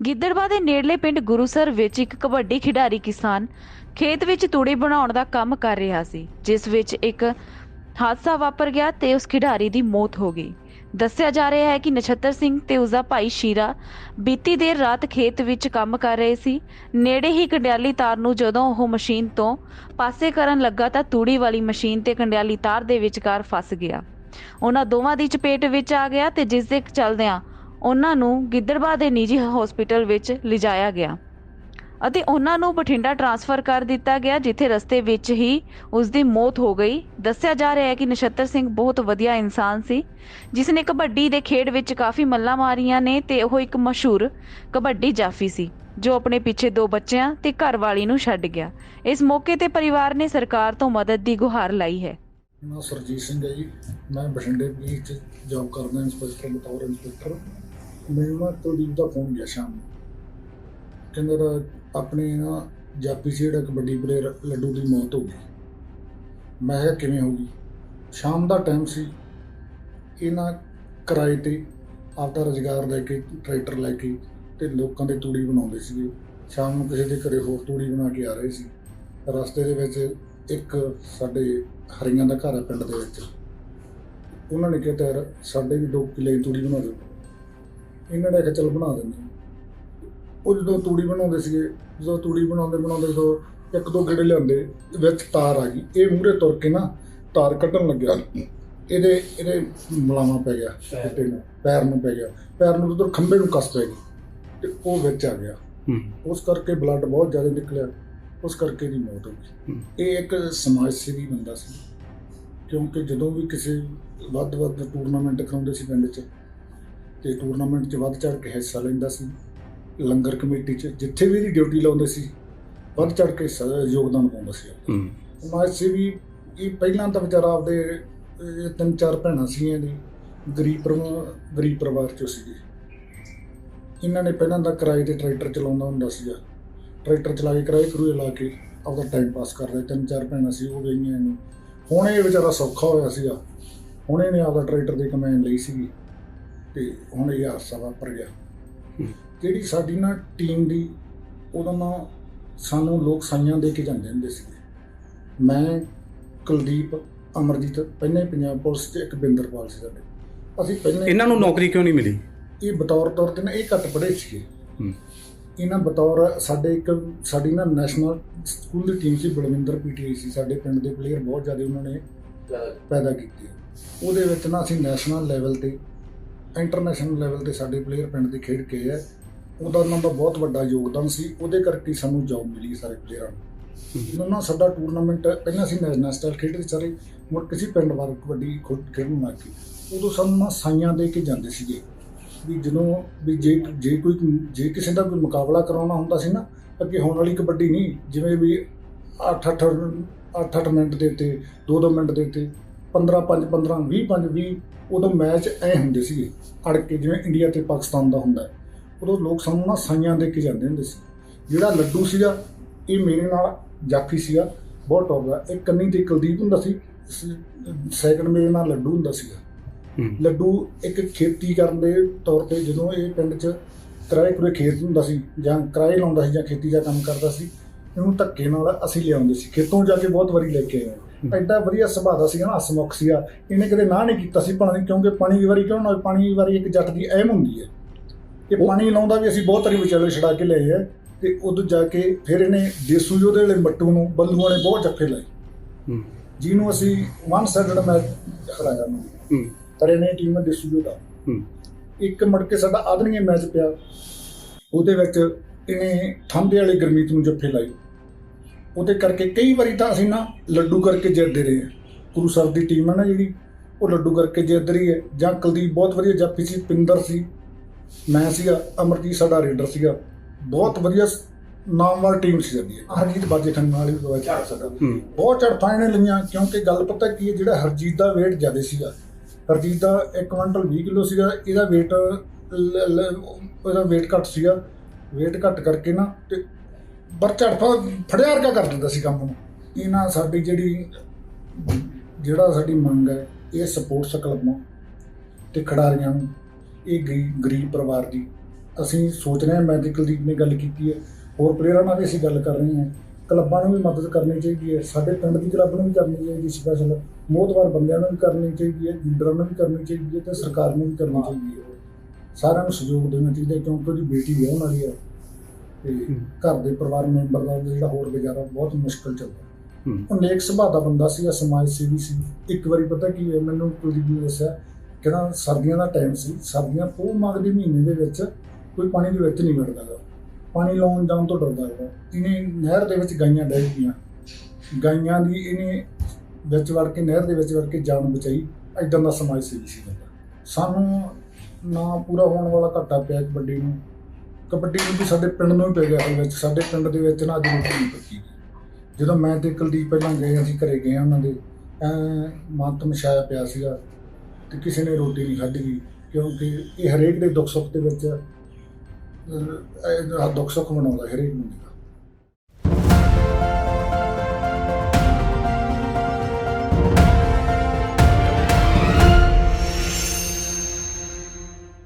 ਗਿੱਦੜਬਾ ਦੇ ਨੇੜਲੇ ਪਿੰਡ ਗੁਰੂਸਰ ਵਿੱਚ ਇੱਕ ਕਬੱਡੀ ਖਿਡਾਰੀ ਕਿਸਾਨ ਖੇਤ ਵਿੱਚ ਤੂੜੀ ਬਣਾਉਣ ਦਾ ਕੰਮ ਕਰ ਰਿਹਾ ਸੀ, ਜਿਸ ਵਿੱਚ ਇੱਕ ਹਾਦਸਾ ਵਾਪਰ ਗਿਆ ਤੇ ਉਸ ਖਿਡਾਰੀ ਦੀ ਮੌਤ ਹੋ ਗਈ। ਦੱਸਿਆ ਜਾ ਰਿਹਾ ਹੈ ਕਿ ਨਛੱਤਰ ਸਿੰਘ ਤੇ ਉਸਦਾ ਭਾਈ ਸ਼ੀਰਾ ਬੀਤੀ ਦੇਰ ਰਾਤ ਖੇਤ ਵਿੱਚ ਕੰਮ ਕਰ ਰਹੇ ਸੀ। ਨੇੜੇ ਹੀ ਕੰਡਿਆਲੀ ਤਾਰ ਨੂੰ ਜਦੋਂ ਉਹ ਮਸ਼ੀਨ ਤੋਂ ਪਾਸੇ ਕਰਨ ਲੱਗਾ ਤਾਂ ਤੂੜੀ ਵਾਲੀ ਮਸ਼ੀਨ ਤੇ ਕੰਡਿਆਲੀ ਤਾਰ ਦੇ ਵਿਚਕਾਰ ਫਸ ਗਿਆ। ਉਹਨਾਂ ਦੋਵਾਂ ਦੀ ਚਪੇਟ ਵਿੱਚ ਆ ਗਿਆ ਤੇ ਜਿਸ ਦੇ ਚਲਦਿਆਂ ਉਹਨਾਂ ਨੂੰ ਗਿੱਦੜਬਾ ਦੇ ਨਿੱਜੀ ਹਸਪੀਟਲ ਵਿੱਚ ਲਿਜਾਇਆ ਗਿਆ ਅਤੇ ਉਹਨਾਂ ਨੂੰ ਬਠਿੰਡਾ ਟਰਾਂਸਫਰ ਕਰ ਦਿੱਤਾ ਗਿਆ, ਜਿੱਥੇ ਰਸਤੇ ਵਿੱਚ ਹੀ ਉਸ ਦੀ ਮੌਤ ਹੋ ਗਈ। ਦੱਸਿਆ ਜਾ ਰਿਹਾ ਹੈ ਕਿ ਨਛੱਤਰ ਸਿੰਘ ਬਹੁਤ ਵਧੀਆ ਇਨਸਾਨ ਸੀ ਜਿਸ ਨੇ ਕਬੱਡੀ ਦੇ ਖੇਡ ਵਿੱਚ ਕਾਫੀ ਮੱਲਾਂ ਮਾਰੀਆਂ ਨੇ ਤੇ ਉਹ ਇੱਕ ਮਸ਼ਹੂਰ ਕਬੱਡੀ ਜਾਫੀ ਸੀ, ਜੋ ਆਪਣੇ ਪਿੱਛੇ ਦੋ ਬੱਚਿਆਂ ਤੇ ਘਰ ਵਾਲੀ ਨੂੰ ਛੱਡ ਗਿਆ। ਇਸ ਮੌਕੇ ਤੇ ਪਰਿਵਾਰ ਨੇ ਸਰਕਾਰ ਤੋਂ ਮਦਦ ਦੀ ਗੁਹਾਰ ਲਾਈ ਹੈ। ਮੈਂ ਸਰਜੀਤ ਸਿੰਘ ਹੈ ਜੀ। ਮੈਂ ਬਠਿੰਡੇ ਪੁਲਿਸ ਜੌਬ ਕਰਦਾ ਇੰਸਪੈਕਟਰ ਬਤੌਰ ਇੰਸਪੈਕਟਰ ਮੈਨੂੰ ਨਾ ਕੁਲਦੀਪ ਦਾ ਫੋਨ ਗਿਆ ਸ਼ਾਮ ਨੂੰ। ਕਹਿੰਦਾ ਦਾ ਆਪਣੇ ਨਾ ਜਾਪੀ ਸੀ ਜਿਹੜਾ ਕਬੱਡੀ ਪਲੇਅਰ ਲੱਡੂ ਦੀ ਮੌਤ ਹੋ ਗਈ। ਮੈਂ ਕਿਹਾ ਕਿਵੇਂ ਹੋ ਗਈ? ਸ਼ਾਮ ਦਾ ਟਾਈਮ ਸੀ। ਇਹਨਾਂ ਕਿਰਾਏ ਤੇ ਆਪਦਾ ਰੁਜ਼ਗਾਰ ਲੈ ਕੇ ਟਰੈਕਟਰ ਲੈ ਕੇ ਤੇ ਲੋਕਾਂ ਦੇ ਤੂੜੀ ਬਣਾਉਂਦੇ ਸੀਗੇ। ਸ਼ਾਮ ਨੂੰ ਕਿਸੇ ਦੇ ਘਰੇ ਹੋਰ ਤੂੜੀ ਬਣਾ ਕੇ ਆ ਰਹੇ ਸੀ। ਰਸਤੇ ਦੇ ਵਿੱਚ ਇੱਕ ਸਾਡੇ ਹਰੀਆਂ ਦਾ ਘਰ ਹੈ ਪਿੰਡ ਦੇ ਵਿੱਚ। ਉਹਨਾਂ ਨੇ ਕਿਹਾ ਯਾਰ ਸਾਡੇ ਵੀ ਦੋ ਕਿੱਲੇ ਦੀ ਤੂੜੀ ਬਣਾ ਦਿਓ। ਇਹਨਾਂ ਨੇ ਕਿਹਾ ਚਲ ਬਣਾ ਦਿੰਦੇ ਹਾਂ। ਉਹ ਜਦੋਂ ਤੂੜੀ ਬਣਾਉਂਦੇ ਸੀਗੇ ਜਦੋਂ ਤੂੜੀ ਬਣਾਉਂਦੇ ਬਣਾਉਂਦੇ ਜਦੋਂ ਇੱਕ ਦੋ ਗੇੜੇ ਲਿਆਂਦੇ ਵਿੱਚ ਤਾਰ ਆ ਗਈ। ਇਹ ਮੂਹਰੇ ਤੁਰ ਕੇ ਨਾ ਤਾਰ ਕੱਢਣ ਲੱਗਿਆ। ਇਹਦੇ ਇਹਦੇ ਮਲਾਵਾ ਪੈ ਗਿਆ ਚਿੱਟੇ ਨੂੰ ਪੈਰ ਨੂੰ ਪੈ ਗਿਆ। ਪੈਰ ਨੂੰ ਉਧਰ ਖੰਭੇ ਨੂੰ ਕੱਸ ਪੈ ਗਈ ਤੇ ਉਹ ਵਿੱਚ ਆ ਗਿਆ। ਹੂੰ। ਉਸ ਕਰਕੇ ਬਲੱਡ ਬਹੁਤ ਜ਼ਿਆਦਾ ਨਿਕਲਿਆ। ਉਸ ਕਰਕੇ ਦੀ ਮੌਤ ਹੋ ਗਈ। ਇਹ ਇੱਕ ਸਮਾਜ ਸੇਵੀ ਬੰਦਾ ਸੀ। ਕਿਉਂਕਿ ਜਦੋਂ ਵੀ ਕਿਸੇ ਵੱਧ ਵੱਧ ਟੂਰਨਾਮੈਂਟ ਕਰਾਉਂਦੇ ਸੀ ਪਿੰਡ 'ਚ ਤੇ ਟੂਰਨਾਮੈਂਟ 'ਚ ਵੱਧ ਚੜ ਕੇ ਹਿੱਸਾ ਲੈਂਦਾ ਸੀ। ਲੰਗਰ ਕਮੇਟੀ 'ਚ ਜਿੱਥੇ ਵੀ ਇਹਦੀ ਡਿਊਟੀ ਲਾਉਂਦੇ ਸੀ ਵੱਧ ਚੜ ਕੇ ਹਿੱਸਾ ਯੋਗਦਾਨ ਪਾਉਂਦਾ ਸੀ ਹੂੰ। ਸਮਾਜ ਸੇਵੀ ਇਹ ਪਹਿਲਾਂ ਤਾਂ ਵਿਚਾਰਾ ਆਪਦੇ ਇਹ ਤਿੰਨ ਚਾਰ ਭੈਣਾਂ ਸੀ ਇਹਦੀ ਗਰੀਬ ਗਰੀਬ ਪਰਿਵਾਰ ਚੋਂ ਸੀਗੇ। ਇਹਨਾਂ ਨੇ ਪਹਿਲਾਂ ਤਾਂ ਕਿਰਾਏ ਤੇ ਟਰੈਕਟਰ ਚਲਾਉਂਦਾ ਹੁੰਦਾ ਸੀਗਾ। ਟਰੈਕਟਰ ਚਲਾ ਕੇ ਕਿਰਾਏ ਕਰੂਏ ਲਾ ਕੇ ਆਪਦਾ ਟਾਈਮ ਪਾਸ ਕਰਦਾ ਤਿੰਨ ਚਾਰ ਭੈਣਾਂ ਸੀ ਉਹ ਗਈਆਂ ਨੇ। ਹੁਣ ਇਹ ਵਿਚਾਰਾ ਸੌਖਾ ਹੋਇਆ ਸੀਗਾ। ਹੁਣ ਇਹਨੇ ਆਪਦਾ ਟਰੈਕਟਰ ਦੀ ਕਮੈਨ ਲਈ ਸੀਗੀ। ਤੇ ਹੁਣ ਇਹ ਹਾਦਸਾ ਵਾਪਰ ਗਿਆ। ਜਿਹੜੀ ਸਾਡੀ ਨਾ ਟੀਮ ਦੀ ਉਹਦਾ ਨਾ ਸਾਨੂੰ ਲੋਕ ਸਾਈਆਂ ਦੇ ਕੇ ਜਾਂਦੇ ਹੁੰਦੇ ਸੀ ਮੈਂ ਕੁਲਦੀਪ ਅਮਰਜੀਤ ਪਹਿਲਾਂ ਹੀ ਪੰਜਾਬ ਪੁਲਿਸ 'ਚ ਇੱਕ ਬਿੰਦਰਪਾਲ ਸੀ ਸਾਡੇ। ਅਸੀਂ ਪਹਿਲਾਂ ਇਹਨਾਂ ਨੂੰ ਨੌਕਰੀ ਕਿਉਂ ਨਹੀਂ ਮਿਲੀ? ਇਹ ਬਤੌਰ ਤੌਰ ਤੇ ਨਾ ਇਹ ਘੱਟ ਪੜ੍ਹੇ ਸੀਗੇ। ਹੂੰ। ਇਹਨਾਂ ਬਤੌਰ ਸਾਡੇ ਇੱਕ ਸਾਡੀ ਨਾ ਨੈਸ਼ਨਲ ਸਕੂਲ ਦੀ ਟੀਮ ਸੀ ਬਲਵਿੰਦਰ ਪੀਟੀਆਈ ਸੀ। ਸਾਡੇ ਪਿੰਡ ਦੇ ਪਲੇਅਰ ਬਹੁਤ ਜ਼ਿਆਦਾ ਉਹਨਾਂ ਨੇ ਪੈਦਾ ਕੀਤੇ। ਉਹਦੇ ਵਿੱਚ ਨਾ ਅਸੀਂ ਨੈਸ਼ਨਲ ਲੈਵਲ ਤੇ ਇੰਟਰਨੈਸ਼ਨਲ ਲੈਵਲ ਤੇ ਸਾਡੇ ਪਲੇਅਰ ਪਿੰਡ ਦੇ ਖੇਡ ਕੇ ਆ ਉਹਦਾ ਉਹਨਾਂ ਦਾ ਬਹੁਤ ਵੱਡਾ ਯੋਗਦਾਨ ਸੀ ਉਹਦੇ ਕਰਕੇ ਹੀ ਸਾਨੂੰ ਜੌਬ ਮਿਲੀ ਸਾਰੇ ਪਲੇਅਰਾਂ ਨੂੰ। ਨਾਲ ਸਾਡਾ ਟੂਰਨਾਮੈਂਟ ਪਹਿਲਾਂ ਅਸੀਂ ਨੈਸ਼ਨਲ ਖੇਡਦੇ ਸਾਰੇ ਮੁੜ ਕਿਸੇ ਪਿੰਡ ਵਾਰ ਕਬੱਡੀ ਖੇਡਣ ਲੱਗ ਗਏ। ਉਦੋਂ ਸਾਨੂੰ ਨਾ ਸਾਈਆਂ ਦੇ ਕੇ ਜਾਂਦੇ ਸੀਗੇ ਵੀ ਜਦੋਂ ਵੀ ਜੇ ਜੇ ਕੋਈ ਜੇ ਕਿਸੇ ਦਾ ਕੋਈ ਮੁਕਾਬਲਾ ਕਰਾਉਣਾ ਹੁੰਦਾ ਸੀ ਨਾ ਅੱਗੇ ਹੋਣ ਵਾਲੀ ਕਬੱਡੀ ਨਹੀਂ ਜਿਵੇਂ ਵੀ 8 8 8 8 ਮਿੰਟ ਦੇ ਤੇ 2 2 ਮਿੰਟ ਦੇ ਤੇ 15 5 15 20 5 20 ਉਦੋਂ ਮੈਚ ਐ ਹੁੰਦੇ ਸੀਗੇ। ਅੜ ਕੇ ਜਿਵੇਂ ਇੰਡੀਆ ਤੇ ਪਾਕਿਸਤਾਨ ਦਾ ਹੁੰਦਾ। ਉਦੋਂ ਲੋਕ ਸਾਨੂੰ ਨਾ ਸਾਈਆਂ ਦੇ ਕੇ ਜਾਂਦੇ ਹੁੰਦੇ ਸੀ। ਜਿਹੜਾ ਲੱਡੂ ਸੀਗਾ ਇਹ ਮੇਰੇ ਨਾਲ ਜਾਫੀ ਸੀਗਾ। ਬਹੁਤ ਟੌਪ ਦਾ। ਇੱਕ ਕੰਨੀ ਤੇ ਕੁਲਦੀਪ ਹੁੰਦਾ ਸੀ। ਸੈਕੰਡ ਮੇਰੇ ਨਾਲ ਲੱਡੂ ਹੁੰਦਾ ਸੀਗਾ। ਲੱਡੂ ਇੱਕ ਖੇਤੀ ਕਰਨ ਦੇ ਤੌਰ ਤੇ ਜਦੋਂ ਇਹ ਪਿੰਡ 'ਚ ਕਿਰਾਏ ਪੂਰੇ ਖੇਤ ਹੁੰਦਾ ਸੀ ਜਾਂ ਕਿਰਾਏ ਲਾਉਂਦਾ ਸੀ ਜਾਂ ਖੇਤੀ ਦਾ ਕੰਮ ਕਰਦਾ ਸੀ ਇਹਨੂੰ ਧੱਕੇ ਨਾਲ ਅਸੀਂ ਲਿਆਉਂਦੇ ਸੀ। ਖੇਤੋਂ ਜਾ ਕੇ ਬਹੁਤ ਵਾਰੀ ਲੈ ਕੇ ਆਏ ਹਾਂ। ਐਡਾ ਵਧੀਆ ਸੁਭਾਅ ਦਾ ਸੀਗਾ ਨਾ ਹਸਮੁਖ ਸੀਗਾ। ਇਹਨੇ ਕਦੇ ਨਾ ਨਹੀਂ ਕੀਤਾ ਸੀ ਪਾਣੀ ਕਿਉਂਕਿ ਪਾਣੀ ਦੀ ਵਾਰੀ ਕਿਉਂ ਨਾ ਪਾਣੀ ਦੀ ਵਾਰੀ ਇੱਕ ਜੱਟ ਦੀ ਅਹਿਮ ਹੁੰਦੀ ਹੈ। ਇਹ ਪਾਣੀ ਲਾਉਂਦਾ ਵੀ ਅਸੀਂ ਬਹੁਤ ਵਾਰੀ ਵਿਚਾਲੇ ਛਡਾ ਕੇ ਲਏ ਆ ਤੇ ਉਦੋਂ ਜਾ ਕੇ ਫਿਰ ਇਹਨੇ ਦੇਸੂ ਯੋਧੇ ਵਾਲੇ ਮੱਟੂ ਨੂੰ ਬੰਦੂਆਂ ਨੇ ਬਹੁਤ ਜੱਫੇ ਲਾਏ। ਜਿਹਨੂੰ ਅਸੀਂ ਵਨ ਸਾਈਡਡ ਮੈਚ ਉਹਨੂੰ। ਹੂੰ। ਪਰ ਇਹਨੇ ਟੀਮ ਦੇ ਸੂਜੋ ਦਾ। ਹੂੰ। ਇੱਕ ਮੁੜ ਕੇ ਸਾਡਾ ਆਦਰਣੀय ਮੈਚ ਪਿਆ। ਉਹਦੇ ਵਿੱਚ ਇਹਨੇ ਠੰਡੇ ਵਾਲੀ ਗਰਮੀਤ ਨੂੰ ਜੱਫੇ ਲਾਈ ਉਹਦੇ ਕਰਕੇ ਕਈ ਵਾਰੀ ਤਾਂ ਅਸੀਂ ਨਾ ਲੱਡੂ ਕਰਕੇ ਜਿੱਤਦੇ ਰਹੇ ਹਾਂ। ਗੁਰੂ ਸਾਹਿਬ ਦੀ ਟੀਮ ਹੈ ਨਾ ਜਿਹੜੀ ਉਹ ਲੱਡੂ ਕਰਕੇ ਜਿੱਤ ਰਹੀ ਹੈ। ਜਾਂ ਕੁਲਦੀਪ ਬਹੁਤ ਵਧੀਆ ਜਾਫੀ ਸੀ ਪਿੰਦਰ ਸੀ। ਮੈਂ ਸੀਗਾ ਅਮਰਜੀਤ ਸਾਡਾ ਰੇਡਰ ਸੀਗਾ। ਬਹੁਤ ਵਧੀਆ ਸ- ਨਾਮਵਰ ਟੀਮ ਸੀ ਸਾਡੀ। ਹਰਜੀਤ ਬਾਜੇ ਖੰਨਾ ਵਾਲੀ ਵੀ ਹੋਇਆ ਸਾਡਾ ਹੂੰ। ਬਹੁਤ ਚੜ ਫਾਈਨਲ ਲਈਆਂ ਕਿਉਂਕਿ ਗੱਲ ਪਤਾ ਕੀ ਹੈ ਜਿਹੜਾ ਹਰਜੀਤ ਦਾ weight ਜ਼ਿਆਦਾ ਸੀਗਾ। ਹਰਜੀਤ ਦਾ 1 ਕੁਇੰਟਲ 20 ਕਿਲੋ ਸੀਗਾ ਇਹਦਾ weight ਉਹਦਾ weight ਘੱਟ ਸੀਗਾ। weight ਘੱਟ ਕਰਕੇ ਨਾ ਤੇ ਪਰ ਫੜਿਆ ਵਰਗਾ ਕਰ ਦਿੰਦਾ ਸੀ ਕੰਮ ਨੂੰ। ਇਹਨਾਂ ਸਾਡੀ ਜਿਹੜੀ, ਜਿਹੜਾ ਸਾਡੀ ਮੰਗ ਹੈ, ਇਹ ਸਪੋਰਟਸ ਕਲੱਬਾਂ ਤੇ ਖਿਡਾਰੀਆਂ ਨੂੰ, ਇਹ ਗਰੀ- ਗਰੀਬ ਪਰਿਵਾਰ ਦੀ। ਅਸੀਂ ਸੋਚ ਰਹੇ ਹਾਂ ਮੈਡੀਕਲ ਤੇ ਨੇ ਗੱਲ ਕੀਤੀ ਹੈ, ਹੋਰ ਪਲੇਅਰਾਂ ਨਾਲ ਵੀ ਅਸੀਂ ਗੱਲ ਕਰ ਰਹੇ ਹਾਂ। ਕਲੱਬਾਂ ਨੂੰ ਵੀ ਮਦਦ ਕਰਨੀ ਚਾਹੀਦੀ ਹੈ, ਸਾਡੇ ਪਿੰਡ ਦੀ ਕਲੱਬ ਨੂੰ ਵੀ ਕਰਨੀ ਚਾਹੀਦੀ ਸਪੈਸ਼ਲ ਮੋਹਤਵਾਰ ਬੰਦਿਆਂ ਨੂੰ ਵੀ ਕਰਨੀ ਚਾਹੀਦੀ ਹੈ ਲੀਡਰਾਂ ਨੂੰ ਵੀ ਕਰਨੀ ਚਾਹੀਦੀ ਹੈ ਤੇ ਸਰਕਾਰ ਨੂੰ ਵੀ ਕਰਨੀ ਚਾਹੀਦੀ ਹੈ। ਸਾਰਿਆਂ ਨੂੰ ਸਹਿਯੋਗ ਦੇਣਾ ਚਾਹੀਦਾ ਕਿਉਂਕਿ ਉਹਦੀ ਬੇਟੀ ਵਿਆਹਣ ਵਾਲੀ ਹੈ। ਤੇ ਘਰ ਦੇ ਪਰਿਵਾਰ ਮੈਂਬਰ ਦਾ ਜਿਹੜਾ ਹੋਰ ਗੁਜ਼ਾਰਾ ਬਹੁਤ ਮੁਸ਼ਕਲ ਚੱਲਦਾ। ਹੂੰ। ਉਹ ਨੇਕ ਸੁਭਾਅ ਦਾ ਬੰਦਾ ਸੀ ਸਮਾਜ ਸੇਵੀ ਸੀ। ਇੱਕ ਵਾਰੀ ਪਤਾ ਕੀ ਹੈ ਮੈਨੂੰ ਕੁਲਦੀਪ ਨੇ ਦੱਸਿਆ ਕਹਿੰਦਾ ਸਰਦੀਆਂ ਦਾ ਟਾਈਮ ਸੀ। ਸਰਦੀਆਂ ਪੋਹ ਮਾਘ ਦੇ ਮਹੀਨੇ ਦੇ ਵਿੱਚ ਕੋਈ ਪਾਣੀ ਦੇ ਵਿੱਚ ਨਹੀਂ ਗਾ। ਪਾਣੀ ਲਾਉਣ ਜਾਣ ਤੋਂ ਡਰਦਾ ਹੈਗਾ ਇਹਨੇ ਨਹਿਰ ਦੇ ਵਿੱਚ ਗਾਈਆਂ ਡਹਿ ਗਈਆਂ ਗਾਈਆਂ ਦੀ ਇਹਨੇ ਵਿੱਚ ਵੜ ਕੇ ਨਹਿਰ ਦੇ ਵਿੱਚ ਵੜ ਕੇ ਜਾਨ ਬਚਾਈ। ਐਦਾਂ ਦਾ ਸਮਾਜ ਸੇਵੀ ਸੀ ਬੰਦਾ। ਸਾਨੂੰ ਨਾ ਪੂਰਾ ਹੋਣ ਵਾਲਾ ਘਾਟਾ ਪਿਆ ਕਬੱਡੀ ਨੂੰ। ਕਬੱਡੀ ਨੂੰ ਵੀ ਸਾਡੇ ਪਿੰਡ ਨੂੰ ਹੀ ਪੈ ਗਿਆ ਸੀ ਵਿੱਚ। ਸਾਡੇ ਪਿੰਡ ਦੇ ਵਿੱਚ ਨਾ ਅੱਜ ਰੋਟੀ ਨਹੀਂ ਪੱਕੀ। ਜਦੋਂ ਮੈਂ ਤੇ ਕੁਲਦੀਪ ਪਹਿਲਾਂ ਗਏ ਅਸੀਂ ਘਰੇ ਗਏ ਉਹਨਾਂ ਦੇ, ਐ ਮਨ ਤਮਸ਼ਾਇਆ ਪਿਆ ਸੀਗਾ ਤੇ ਕਿਸੇ ਨੇ ਰੋਟੀ ਨਹੀਂ ਖਾਧੀ ਗਈ ਕਿਉਂਕਿ ਇਹ ਹਰੇਕ ਦੇ ਦੁੱਖ ਸੁੱਖ ਦੇ ਵਿੱਚ ਦੁੱਖ ਸੁੱਖ ਮਨਾਉਂਦਾ ਹਰੇਕ ਨੂੰ।